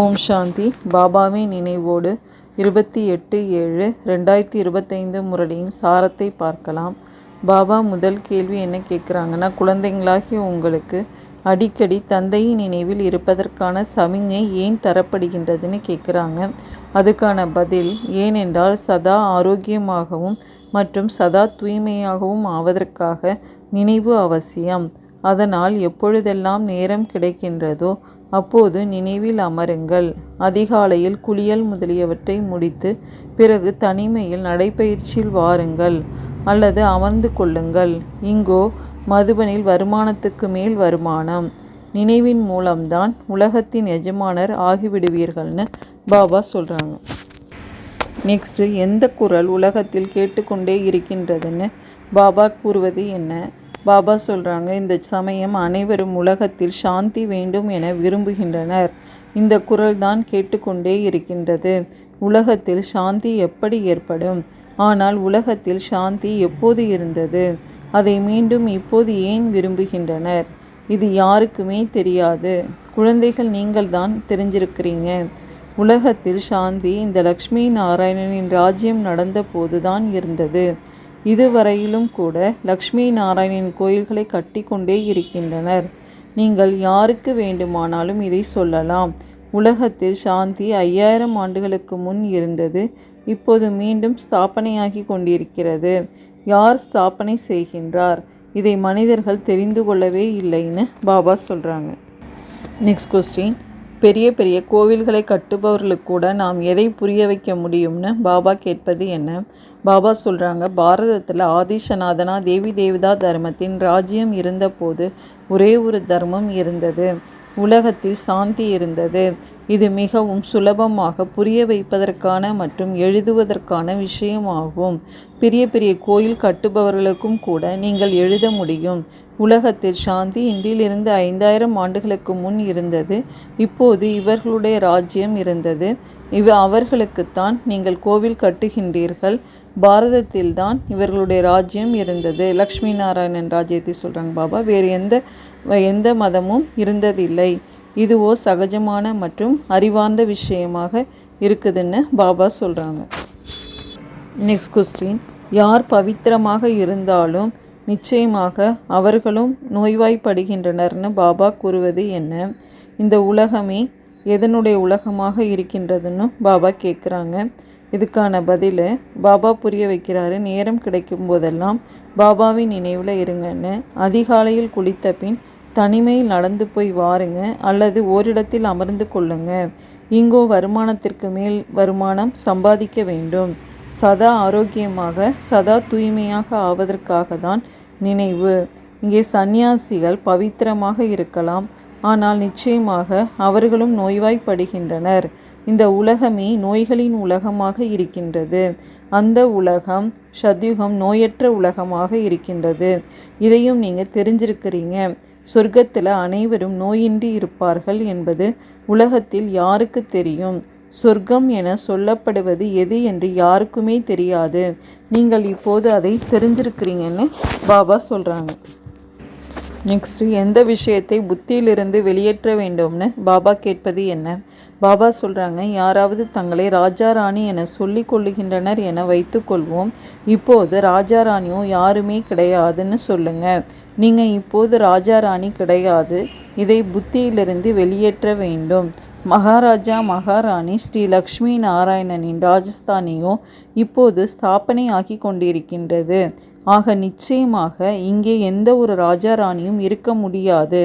ஓம் சாந்தி. பாபாவின் நினைவோடு இருபத்தி எட்டு ஏழு ரெண்டாயிரத்தி இருபத்தைந்து முரளியின் சாரத்தை பார்க்கலாம். பாபா முதல் கேள்வி என்ன கேட்குறாங்கன்னா குழந்தைங்களாகிய உங்களுக்கு அடிக்கடி தந்தையின் நினைவில் இருப்பதற்கான சமிஞ்சை ஏன் தரப்படுகின்றதுன்னு கேட்குறாங்க. அதுக்கான பதில் ஏனென்றால் சதா ஆரோக்கியமாகவும் மற்றும் சதா தூய்மையாகவும் ஆவதற்காக நினைவு அவசியம். அதனால் எப்பொழுதெல்லாம் நேரம் கிடைக்கின்றதோ அப்போது நினைவில் அமருங்கள். அதிகாலையில் குளியல் முதலியவற்றை முடித்து பிறகு தனிமையில் நடைப்பயிற்சியில் வாருங்கள். அல்லது அமர்ந்து கொள்ளுங்கள். இங்கோ மதுபனில் வருமானத்துக்கு மேல் வருமானம். நினைவின் மூலம்தான் உலகத்தின் எஜமானர் ஆகிவிடுவீர்கள்னு பாபா சொல்கிறாங்க நெக்ஸ்ட்டு எந்த குரல் உலகத்தில் கேட்டுக்கொண்டே இருக்கின்றதுன்னு பாபா கூறுவது என்ன? பாபா சொல்கிறாங்க இந்த சமயம் அனைவரும் உலகத்தில் சாந்தி வேண்டும் என விரும்புகின்றனர். இந்த குரல் தான் கேட்டுக்கொண்டே இருக்கின்றது. உலகத்தில் சாந்தி எப்படி ஏற்படும்? ஆனால் உலகத்தில் சாந்தி எப்போது இருந்தது? அதை மீண்டும் இப்போது ஏன் விரும்புகின்றனர்? இது யாருக்குமே தெரியாது. குழந்தைகள் நீங்கள் தான் தெரிஞ்சிருக்கிறீங்க. உலகத்தில் சாந்தி இந்த லக்ஷ்மி நாராயணனின் ராஜ்யம் நடந்த போதுதான் இருந்தது. இதுவரையிலும் கூட லக்ஷ்மி நாராயணன் கோயில்களை கட்டி கொண்டே இருக்கின்றனர். நீங்கள் யாருக்கு வேண்டுமானாலும் இதை சொல்லலாம். உலகத்தில் சாந்தி ஐயாயிரம் ஆண்டுகளுக்கு முன் இருந்தது இப்போது மீண்டும் ஸ்தாபனையாகி கொண்டிருக்கிறது. யார் ஸ்தாபனை செய்கின்றார்? இதை மனிதர்கள் தெரிந்து கொள்ளவே இல்லைன்னு பாபா சொல்கிறாங்க நெக்ஸ்ட் கொஸ்டின் பெரிய பெரிய கோவில்களை கட்டுபவர்களுக்கு கூட நாம் எதை புரிய வைக்க முடியும்னு பாபா கேட்பது என்ன? பாபா சொல்கிறாங்க பாரதத்தில் ஆதிசநாதனா தேவி தேவதா தர்மத்தின் ராஜ்யம் இருந்தபோது ஒரே ஒரு தர்மம் இருந்தது. உலகத்தில் சாந்தி இருந்தது. இது மிகவும் சுலபமாக புரிய வைப்பதற்கான மற்றும் எழுதுவதற்கான விஷயமாகும். பெரிய பெரிய கோயில் கட்டுபவர்களுக்கும் கூட நீங்கள் எழுத முடியும். உலகத்தில் சாந்தி இன்றிலிருந்து ஐந்தாயிரம் ஆண்டுகளுக்கு முன் இருந்தது. இப்போது இவர்களுடைய ராஜ்யம் இருந்தது. இவ அவர்களுக்குத்தான் நீங்கள் கோவில் கட்டுகின்றீர்கள். பாரதத்தில்தான் இவர்களுடைய ராஜ்யம் இருந்தது. லக்ஷ்மி நாராயணன் ராஜ்யத்தை சொல்கிறாங்க பாபா. வேறு எந்த எந்த மதமும் இருந்ததில்லை. இதுவோ சகஜமான மற்றும் அறிவார்ந்த விஷயமாக இருக்குதுன்னு பாபா சொல்கிறாங்க நெக்ஸ்ட் கொஸ்டின் யார் பவித்திரமாக இருந்தாலும் நிச்சயமாக அவர்களும் நோய்வாய்ப்படுகின்றனர்னு பாபா கூறுவது என்ன? இந்த உலகமே எதனுடைய உலகமாக இருக்கின்றதுன்னு பாபா கேட்குறாங்க இதுக்கான பதில் பாபா புரிய வைக்கிறாரு நேரம் கிடைக்கும் போதெல்லாம் பாபாவின் நினைவில் இருங்கன்னு அதிகாலையில் குளித்த பின் தனிமையில் நடந்து போய் வாருங்க அல்லது ஓரிடத்தில் அமர்ந்து கொள்ளுங்க. இங்கோ வருமானத்திற்கு மேல் வருமானம் சம்பாதிக்க வேண்டும். சதா ஆரோக்கியமாக சதா தூய்மையாக ஆவதற்காக தான் நினைவு. இங்கே சந்நியாசிகள் பவித்திரமாக இருக்கலாம். ஆனால் நிச்சயமாக அவர்களும் நோய்வாய்ப்படுகின்றனர். இந்த உலகமே நோய்களின் உலகமாக இருக்கின்றது. அந்த உலகம் சத்யுகம் நோயற்ற உலகமாக இருக்கின்றது. இதையும் நீங்கள் தெரிஞ்சிருக்கிறீங்க. சொர்க்கத்தில் அனைவரும் நோயின்றி இருப்பார்கள் என்பது உலகத்தில் யாருக்கு தெரியும்? சொர்க்கம் என சொல்லப்படுவது எது என்று யாருக்குமே தெரியாது. நீங்கள் இப்போது அதை தெரிஞ்சிருக்கிறீங்கன்னு பாபா சொல்கிறாங்க நெக்ஸ்ட் எந்த விஷயத்தை புத்தியிலிருந்து வெளியேற்ற வேண்டும்னு பாபா கேட்பது என்ன? பாபா சொல்கிறாங்க யாராவது தங்களை ராஜா ராணி என சொல்லி கொள்ளுகின்றனர் என வைத்துக்கொள்வோம் இப்போது ராஜா ராணியும் யாருமே கிடையாதுன்னு சொல்லுங்கள் நீங்கள் இப்போது ராஜா ராணி கிடையாது. இதை புத்தியிலிருந்து வெளியேற்ற வேண்டும். மகாராஜா மகாராணி ஸ்ரீ லக்ஷ்மி நாராயணனின் ராஜஸ்தானியோ இப்போது ஸ்தாபனை ஆகி கொண்டிருக்கின்றது. ஆக நிச்சயமாக இங்கே எந்த ஒரு ராஜா ராணியும் இருக்க முடியாது.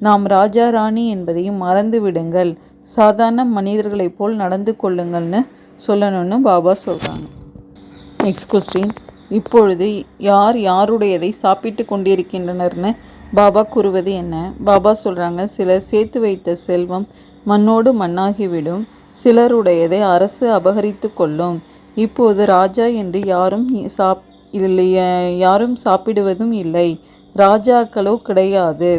நாம் ராஜா ராணி என்பதையும் மறந்து விடுங்கள். சாதாரண மனிதர்களைப் போல் நடந்து கொள்ளுங்கள்னு சொல்லணும்னு பாபா சொல்கிறாங்க நெக்ஸ்ட் கொஸ்டின் இப்பொழுது யார் யாருடையதை சாப்பிட்டு கொண்டிருக்கின்றனர்னு பாபா கூறுவது என்ன? பாபா சொல்கிறாங்க சிலர் சேர்த்து வைத்த செல்வம் மண்ணோடு மண்ணாகிவிடும். சிலருடையதை அரசு அபகரித்து கொள்ளும். இப்போது ராஜா என்று யாரும் சாப் இல்லை யாரும் சாப்பிடுவதும் இல்லை. ராஜாக்களோ கிடையாது.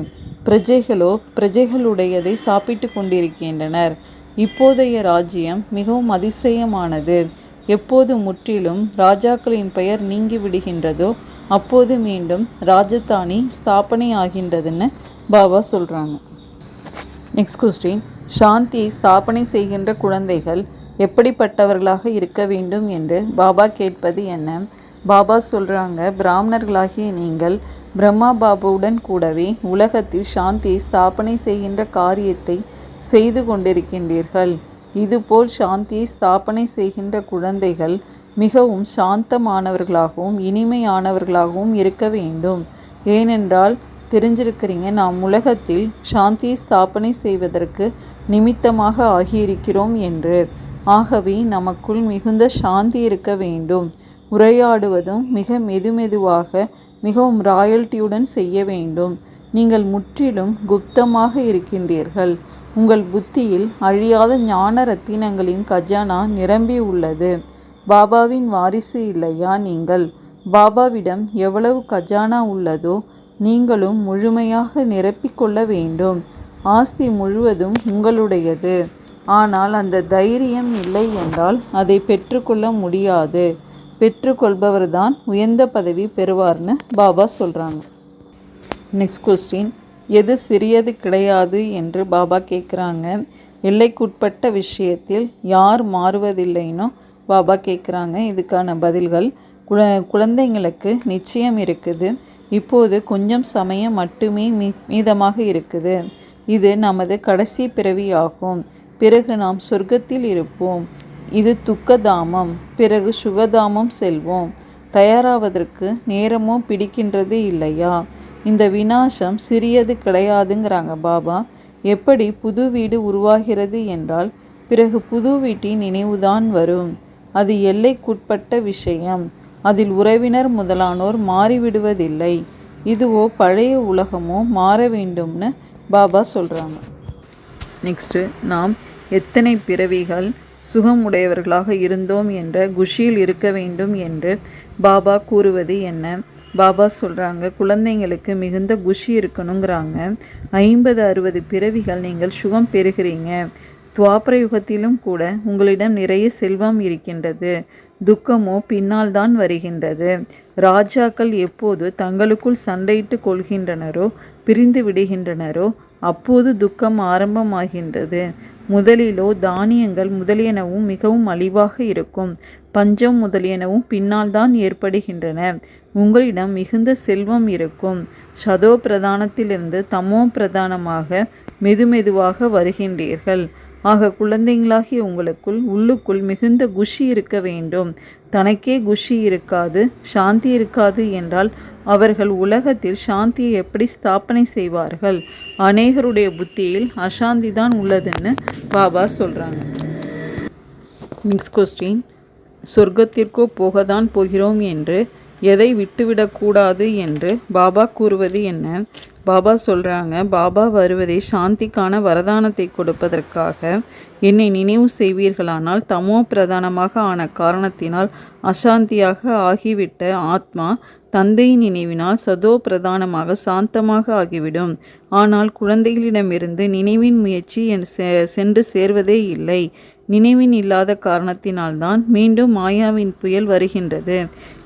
பிரஜைகளோ பிரஜைகளுடையதை சாப்பிட்டு கொண்டிருக்கின்றனர். இப்போதைய ராஜ்யம் மிகவும் அதிசயமானது. எப்போது முற்றிலும் ராஜாக்களின் பெயர் நீங்கி விடுகின்றதோ அப்போது மீண்டும் ராஜதானி ஸ்தாபனை ஆகின்றதுன்னு பாபா சொல்கிறாங்க நெக்ஸ்ட் கொஸ்டின் சாந்தியை ஸ்தாபனை செய்கின்ற குழந்தைகள் எப்படிப்பட்டவர்களாக இருக்க வேண்டும் என்று பாபா கேட்பது என்ன? பாபா சொல்கிறாங்க பிராமணர்களாகிய நீங்கள் பிரம்மா பாபுவுடன் கூடவே உலகத்தில் சாந்தியை ஸ்தாபனை செய்கின்ற காரியத்தை செய்து கொண்டிருக்கின்றீர்கள். இதுபோல் சாந்தியை ஸ்தாபனை செய்கின்ற குழந்தைகள் மிகவும் சாந்தமானவர்களாகவும் இனிமையானவர்களாகவும் இருக்க வேண்டும். ஏனென்றால் தெரிஞ்சிருக்கிறீங்க நாம் உலகத்தில் சாந்தியை ஸ்தாபனை செய்வதற்கு நிமித்தமாக ஆகியிருக்கிறோம் என்று. ஆகவே நமக்குள் மிகுந்த சாந்தி இருக்க வேண்டும். உரையாடுவதும் மிக மெதுமெதுவாக மிகவும் ராயல்ட்டியுடன் செய்ய வேண்டும். நீங்கள் முற்றிலும் குப்தமாக இருக்கின்றீர்கள். உங்கள் புத்தியில் அழியாத ஞான ரத்தினங்களின் கஜானா நிரம்பி உள்ளது. பாபாவின் வாரிசு இல்லையா நீங்கள்? பாபாவிடம் எவ்வளவு கஜானா உள்ளதோ நீங்களும் முழுமையாக நிரப்பிக்கொள்ள வேண்டும். ஆஸ்தி முழுவதும் உங்களுடையது. ஆனால் அந்த தைரியம் இல்லை என்றால் அதை பெற்றுக்கொள்ள முடியாது. பெற்றுக்கொள்பவர் தான் உயர்ந்த பதவி பெறுவார்னு பாபா சொல்கிறாங்க நெக்ஸ்ட் கொஸ்டின் எது சிறியது கிடையாது என்று பாபா கேட்குறாங்க எல்லைக்குட்பட்ட விஷயத்தில் யார் மாறுவதில்லைன்னு பாபா கேட்குறாங்க இதுக்கான பதில்கள் குழ குழந்தைங்களுக்கு நிச்சயம் இருக்குது. இப்போது கொஞ்சம் சமயம் மட்டுமே மீ மீதமாக இருக்குது. இது நமது கடைசி பிறவியாகும். பிறகு நாம் சொர்க்கத்தில் இருப்போம். இது துக்கதாமம். பிறகு சுகதாமம் செல்வோம். தயாராவதற்கு நேரமோ பிடிக்கின்றது இல்லையா? இந்த வினாசம் சிறியது கிடையாதுங்கிறாங்க பாபா. எப்படி புது வீடு உருவாகிறது என்றால் பிறகு புது வீட்டின் நினைவுதான் வரும். அது எல்லைக்குட்பட்ட விஷயம். அதில் உறவினர் முதலானோர் மாறிவிடுவதில்லை. இதுவோ பழைய உலகமோ மாற வேண்டும்னு பாபா சொல்கிறாங்க நெக்ஸ்ட்டு நாம் எத்தனை பிறவிகள் சுகமுடையவர்களாக இருந்தோம் என்ற குஷியில் இருக்க வேண்டும் என்று பாபா கூறுவது என்ன? பாபா சொல்கிறாங்க குழந்தைங்களுக்கு மிகுந்த குஷி இருக்கணுங்கிறாங்க. ஐம்பது அறுபது பிறவிகள் நீங்கள் சுகம் பெறுகிறீங்க. துவாபர யுகத்திலும் கூட உங்களிடம் நிறைய செல்வம் இருக்கின்றது. துக்கமோ பின்னால் தான் வருகின்றது. ராஜாக்கள் எப்போது தங்களுக்குள் சண்டையிட்டு கொள்கின்றனரோ பிரிந்து விடுகின்றனரோ அப்போது துக்கம் ஆரம்பமாகின்றது. முதலிலோ தானியங்கள் முதலியனவும் மிகவும் மலிவாக இருக்கும். பஞ்சம் முதலியனவும் பின்னால் தான் ஏற்படுகின்றன. உங்களிடம் மிகுந்த செல்வம் இருக்கும். சதோ பிரதானத்திலிருந்து தமோ பிரதானமாக மெதுமெதுவாக வருகின்றீர்கள். ஆக குழந்தைங்களாகிய உங்களுக்குள் உள்ளுக்குள் மிகுந்த குஷி இருக்க வேண்டும். தனக்கே குஷி இருக்காது சாந்தி இருக்காது என்றால் அவர்கள் உலகத்தில் சாந்தியை எப்படி ஸ்தாபனை செய்வார்கள்? அநேகருடைய புத்தியில் அசாந்தி தான் உள்ளதுன்னு பாபா சொல்கிறாங்க நெக்ஸ்ட் கொஸ்டின் சொர்க்கத்திற்கோ போகத்தான் போகிறோம் என்று எதை விட்டுவிடக்கூடாது என்று பாபா கூறுவது என்ன? பாபா சொல்கிறாங்க பாபா வருவதே சாந்திக்கான வரதானத்தை கொடுப்பதற்காக. என்னை நினைவு செய்வீர்களானால் தமோ பிரதானமாக ஆன காரணத்தினால் அசாந்தியாக ஆகிவிட்ட ஆத்மா தந்தையின் நினைவினால் சதோ பிரதானமாக சாந்தமாக ஆகிவிடும். ஆனால் குழந்தைகளிடமிருந்து நினைவின் முயற்சி என் சென்று சேர்வதே இல்லை. நினைவின் இல்லாத காரணத்தினால்தான் மீண்டும் மாயாவின் புயல் வருகின்றது.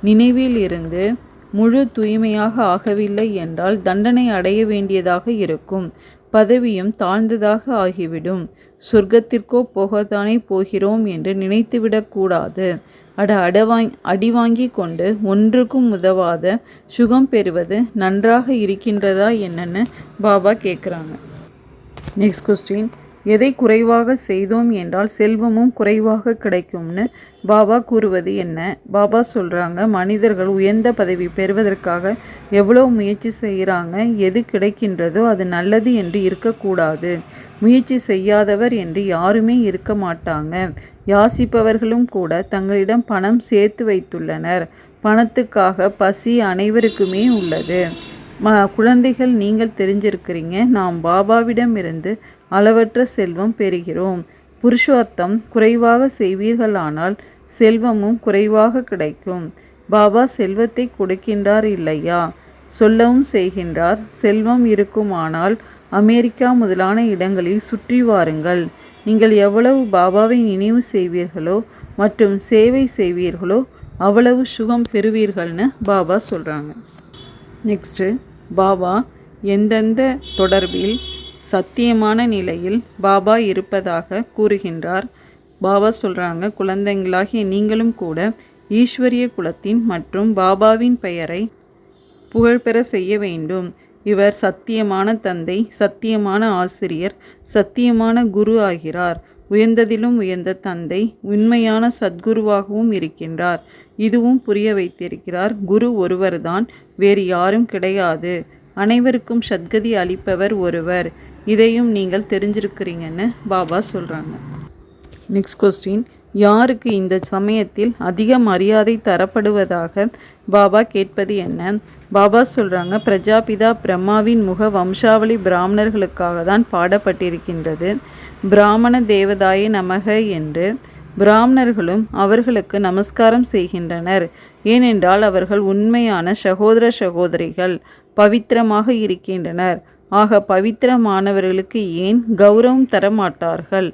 நினைவில் இருந்து முழு தூய்மையாக ஆகவில்லை என்றால் தண்டனை அடைய வேண்டியதாக இருக்கும். பதவியும் தாழ்ந்ததாக ஆகிவிடும். சொர்க்கத்திற்கோ போகத்தானே போகிறோம் என்று நினைத்துவிடக்கூடாது அட அடவாங் அடி வாங்கி கொண்டு ஒன்றுக்கும் உதவாத சுகம் பெறுவது நன்றாக இருக்கின்றதா என்னன்னு பாபா கேட்குறாங்க நெக்ஸ்ட் கொஸ்டின் எதை குறைவாக செய்தோம் என்றால் செல்வமும் குறைவாக கிடைக்கும்னு பாபா கூறுவது என்ன? பாபா சொல்கிறாங்க மனிதர்கள் உயர்ந்த பதவி பெறுவதற்காக எவ்வளோ முயற்சி செய்கிறாங்க எது கிடைக்கின்றதோ அது நல்லது என்று இருக்கக்கூடாது. முயற்சி செய்யாதவர் என்று யாருமே இருக்க மாட்டாங்க. யாசிப்பவர்களும் கூட தங்களிடம் பணம் சேர்த்து வைத்துள்ளனர். பணத்துக்காக பசி அனைவருக்குமே உள்ளது. ம குழந்தைகள் நீங்கள் தெரிஞ்சிருக்கிறீங்க நாம் பாபாவிடம் இருந்து அளவற்ற செல்வம் பெறுகிறோம். புருஷார்த்தம் குறைவாக செய்வீர்களானால் செல்வமும் குறைவாக கிடைக்கும். பாபா செல்வத்தை கொடுக்கின்றார் இல்லையா? சொல்லவும் செய்கின்றார் செல்வம் இருக்குமானால் அமெரிக்கா முதலான இடங்களில் சுற்றி வாருங்கள். நீங்கள் எவ்வளவு பாபாவை நினைவு செய்வீர்களோ மற்றும் சேவை செய்வீர்களோ அவ்வளவு சுகம் பெறுவீர்கள்னு பாபா சொல்கிறாங்க நெக்ஸ்ட்டு பாபா எந்தெந்த தொடர்பில் சத்தியமான நிலையில் பாபா இருப்பதாக கூறுகின்றார். பாபா சொல்கிறாங்க குழந்தைங்களாகிய நீங்களும் கூட ஈஸ்வரிய குலத்தின் மற்றும் பாபாவின் பெயரை புகழ்பெற செய்ய வேண்டும். இவர் சத்தியமான தந்தை சத்தியமான ஆசிரியர் சத்தியமான குரு ஆகிறார். உயர்ந்ததிலும் உயர்ந்த தந்தை உண்மையான சத்குருவாகவும் இருக்கின்றார். இதுவும் புரிய வைத்திருக்கிறார். குரு ஒருவர்தான் வேறு யாரும் கிடையாது. அனைவருக்கும் சத்கதி அளிப்பவர் ஒருவர். இதையும் நீங்கள் தெரிஞ்சிருக்கிறீங்கன்னு பாபா சொல்கிறாங்க நெக்ஸ்ட் கொஸ்டின் யாருக்கு இந்த சமயத்தில் அதிக மரியாதை தரப்படுவதாக பாபா கேட்பது என்ன? பாபா சொல்கிறாங்க பிரஜாபிதா பிரம்மாவின் முக வம்சாவளி பிராமணர்களுக்காக தான் பாடப்பட்டிருக்கின்றது. பிராமண தேவதாய நமக என்று பிராமணர்களும் அவர்களுக்கு நமஸ்காரம் செய்கின்றனர். ஏனென்றால் அவர்கள் உண்மையான சகோதர சகோதரிகள் பவித்திரமாக இருக்கின்றனர். ஆக பவித்திரமானவர்களுக்கு ஏன் கௌரவம் தரமாட்டார்கள்?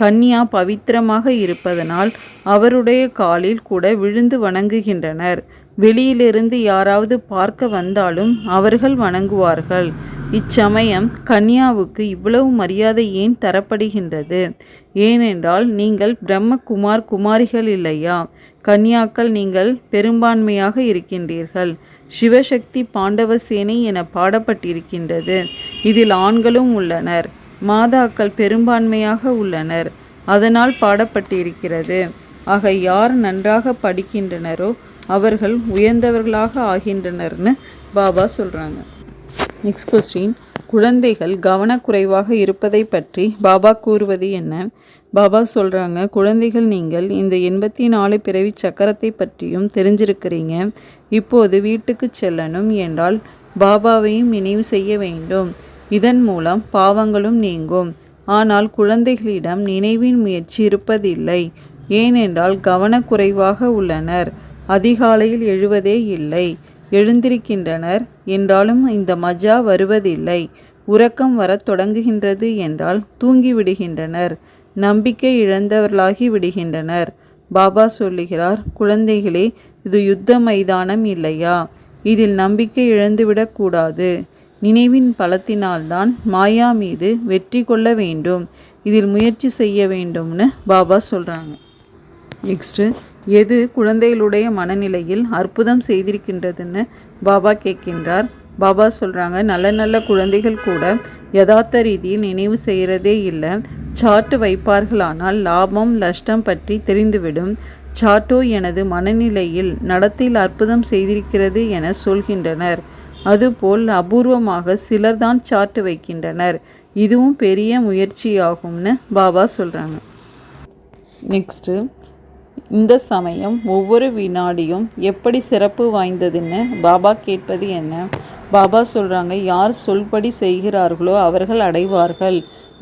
கன்யா பவித்திரமாக இருப்பதனால் அவருடைய காலில் கூட விழுந்து வணங்குகின்றனர். வெளியிலிருந்து யாராவது பார்க்க வந்தாலும் அவர்கள் வணங்குவார்கள். இச்சமயம் கன்யாவுக்கு இவ்வளவு மரியாதை ஏன் தரப்படுகின்றது? ஏனென்றால் நீங்கள் பிரம்மகுமார் குமாரிகள் இல்லையா? கன்யாக்கள் நீங்கள் பெரும்பான்மையாக இருக்கின்றீர்கள். சிவசக்தி பாண்டவசேனை என பாடப்பட்டிருக்கின்றது. இதில் ஆண்களும் உள்ளனர். மாதாக்கள் பெரும்பான்மையாக உள்ளனர். அதனால் பாடப்பட்டிருக்கிறது. ஆக யார் நன்றாக படிக்கின்றனரோ அவர்கள் உயர்ந்தவர்களாக ஆகின்றனர்னு பாபா சொல்கிறாங்க நெக்ஸ்ட் கொஸ்டின் குழந்தைகள் கவனக்குறைவாக இருப்பதை பற்றி பாபா கூறுவது என்ன? பாபா சொல்கிறாங்க குழந்தைகள் நீங்கள் இந்த எண்பத்தி நாலு பிறவி சக்கரத்தை பற்றியும் தெரிஞ்சிருக்கிறீங்க. இப்போது வீட்டுக்கு செல்லணும் என்றால் பாபாவையும் நினைவு செய்ய வேண்டும். இதன் மூலம் பாவங்களும் நீங்கும். ஆனால் குழந்தைகளிடம் நினைவின் முயற்சி இருப்பதில்லை. ஏனென்றால் கவனக்குறைவாக உள்ளனர். அதிகாலையில் எழுவதே இல்லை. எழுந்திருக்கின்றனர். என்றாலும் இந்த மஜா வருவதில்லை. உறக்கம் வரத் தொடங்குகின்றது என்றால் தூங்கிவிடுகின்றனர். நம்பிக்கை இழந்தவர்களாகி விடுகின்றனர். பாபா சொல்லுகிறார் குழந்தைகளே இது யுத்த மைதானம் இல்லையா? இதில் நம்பிக்கை இழந்துவிடக்கூடாது நினைவின் பலத்தினால்தான் மாயா மீது வெற்றி கொள்ள வேண்டும். இதில் முயற்சி செய்ய வேண்டும்னு பாபா சொல்கிறாங்க நெக்ஸ்ட்டு எது குழந்தைகளுடைய மனநிலையில் அற்புதம் செய்திருக்கின்றதுன்னு பாபா கேட்கின்றார். பாபா சொல்கிறாங்க நல்ல நல்ல குழந்தைகள் கூட யதார்த்த ரீதியில் நினைவு செய்கிறதே இல்லை. சாட்டு வைப்பார்களானால் லாபம் நஷ்டம் பற்றி தெரிந்துவிடும். சாட்டோ எனது மனநிலையில் நடத்தில் அற்புதம் செய்திருக்கிறது என சொல்கின்றனர். அதுபோல் அபூர்வமாக சிலர்தான் சாட்டு வைக்கின்றனர். இதுவும் பெரிய முயற்சியாகும்னு பாபா சொல்கிறாங்க நெக்ஸ்ட்டு இந்த சமயம் ஒவ்வொரு வினாடியும் எப்படி சிறப்பு வாய்ந்ததுன்னு பாபா கேட்பது என்ன? பாபா சொல்கிறாங்க யார் சொல்படி செய்கிறார்களோ அவர்கள் அடைவார்கள்.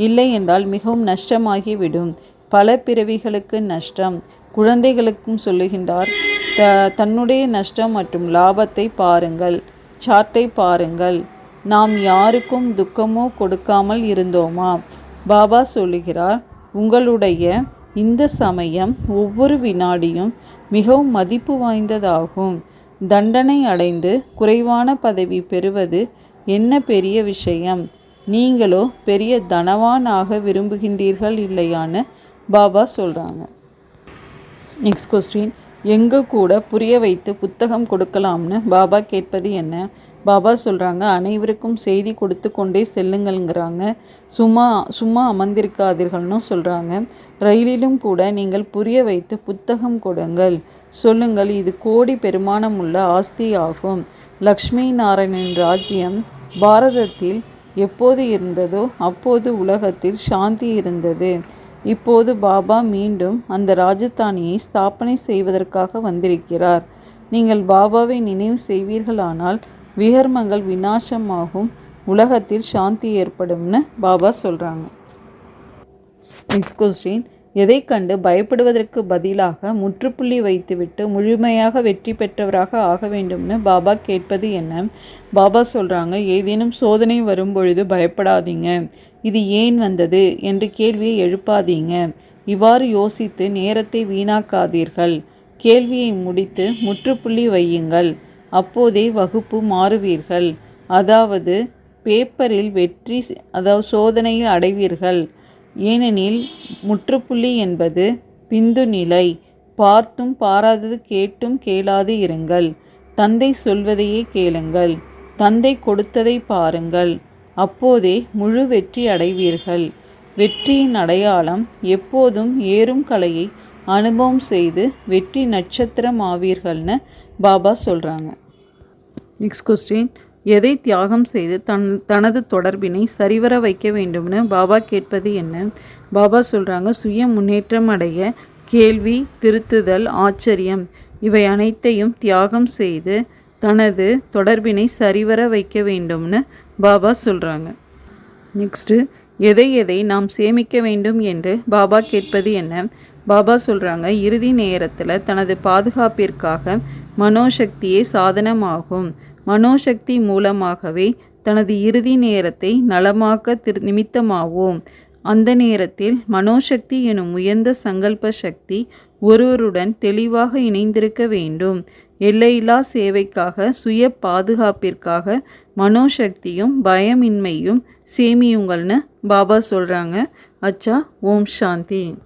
இல்லை என்றால் மிகவும் நஷ்டமாகிவிடும். பல பிறவிகளுக்கு நஷ்டம். குழந்தைகளுக்கும் சொல்லுகின்றார் த தன்னுடைய நஷ்டம் மற்றும் லாபத்தை பாருங்கள். சார்ட்டை பாருங்கள். நாம் யாருக்கும் துக்கமோ கொடுக்காமல் இருந்தோமா? பாபா சொல்லுகிறார் உங்களுடைய இந்த சமயம் ஒவ்வொரு வினாடியும் மிகவும் மதிப்பு வாய்ந்ததாகும். தண்டனை அடைந்து குறைவான பதவி பெறுவது என்ன பெரிய விஷயம்? நீங்களோ பெரிய தனவானாக விரும்புகின்றீர்கள் இல்லையான்னு பாபா சொல்கிறாங்க நெக்ஸ்ட் கொஸ்டின் எங்கே கூட புரிய வைத்து புத்தகம் கொடுக்கலாம்னு பாபா கேட்பது என்ன? பாபா சொல்கிறாங்க அனைவருக்கும் செய்தி கொடுத்து கொண்டே செல்லுங்கள்ங்கிறாங்க. சும்மா சும்மா அமர்ந்திருக்காதீர்கள்னு சொல்கிறாங்க ரயிலிலும் கூட நீங்கள் புரிய வைத்து புத்தகம் கொடுங்கள். சொல்லுங்கள் இது கோடி பெருமானம் உள்ள ஆஸ்தி ஆகும் லக்ஷ்மி நாராயணன் ராஜ்யம் பாரதத்தில் எப்போது இருந்ததோ அப்போது உலகத்தில் சாந்தி இருந்தது. இப்போது பாபா மீண்டும் அந்த ராஜதானியை ஸ்தாபனை செய்வதற்காக வந்திருக்கிறார். நீங்கள் பாபாவை நினைவு செய்வீர்களானால் விகர்மங்கள் விநாசமாகும் உலகத்தில் சாந்தி ஏற்படும்னு பாபா சொல்கிறாங்க நெக்ஸ்ட் கொஸ்டின் எதை கண்டு பயப்படுவதற்கு பதிலாக முற்றுப்புள்ளி வைத்துவிட்டு முழுமையாக வெற்றி பெற்றவராக ஆக வேண்டும்னு பாபா கேட்பது என்ன? பாபா சொல்கிறாங்க ஏதேனும் சோதனை வரும்பொழுது பயப்படாதீங்க. இது ஏன் வந்தது? என்று கேள்வியை எழுப்பாதீங்க. இவ்வாறு யோசித்து நேரத்தை வீணாக்காதீர்கள். கேள்வியை முடித்து முற்றுப்புள்ளி வையுங்கள். அப்போதே வகுப்பு மாறுவீர்கள். அதாவது பேப்பரில் வெற்றி அதாவது சோதனையில் அடைவீர்கள். ஏனெனில் முற்றுப்புள்ளி என்பது பிந்து நிலை. பார்த்தும் பாராதது கேட்டும் கேளாது இருங்கள். தந்தை சொல்வதையே கேளுங்கள். தந்தை கொடுத்ததை பாருங்கள். அப்போதே முழு வெற்றி அடைவீர்கள். வெற்றியின் அடையாளம் எப்போதும் ஏறும் கலையை அனுபவம் செய்து வெற்றி நட்சத்திரம் ஆவீர்கள்னு பாபா சொல்கிறாங்க நெக்ஸ்ட் கொஸ்டின் எதை தியாகம் செய்து தன் தனது தொடர்பினை சரிவர வைக்க வேண்டும்னு பாபா கேட்பது என்ன? பாபா சொல்கிறாங்க சுய முன்னேற்றம் அடைய கேள்வி திருத்துதல் ஆச்சரியம். இவை அனைத்தையும் தியாகம் செய்து தனது தொடர்பினை சரிவர வைக்க வேண்டும்னு பாபா சொல்கிறாங்க நெக்ஸ்ட்டு எதை எதை நாம் சேமிக்க வேண்டும் என்று பாபா கேட்பது என்ன? பாபா சொல்கிறாங்க இறுதி நேரத்தில் தனது பாதுகாப்பிற்காக மனோசக்தியே சாதனமாகும். மனோசக்தி மூலமாகவே தனது இறுதி நேரத்தை நலமாக்க திரு நிமித்தமாவோம். அந்த நேரத்தில் மனோசக்தி எனும் உயர்ந்த சங்கல்ப சக்தி ஒருவருடன் தெளிவாக இணைந்திருக்க வேண்டும். எல்லையில்லா சேவைக்காக சுய பாதுகாப்பிற்காக மனோசக்தியும் பயமின்மையும் சேமியுங்கள்னு பாபா சொல்கிறாங்க அச்சா ஓம் சாந்தி.